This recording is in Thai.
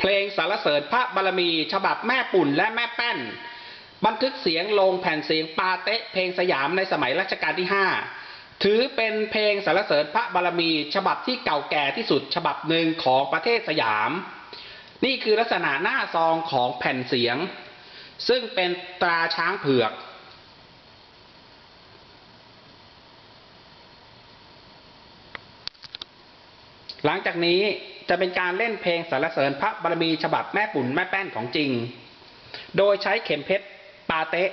เพลงสรรเสริญพระบารมี ฉบับแม่ปุ่นและแม่แป้น บันทึกเสียงลงแผ่นเสียงปาเตะเพลงสยามในสมัยรัชกาลที่ 5 ถือเป็นเพลงสรรเสริญพระบารมี ฉบับที่เก่าแก่ที่สุดฉบับหนึ่งของประเทศสยาม นี่คือลักษณะหน้าซองของแผ่นเสียง ซึ่งเป็นตราช้างเผือกหลังจากนี้ จะเป็นการเล่นเพลงสรรเสริญพระบารมีฉบับแม่ปุ่นแม่แป้นของจริง โดยใช้เข็มเพชรปาเตะ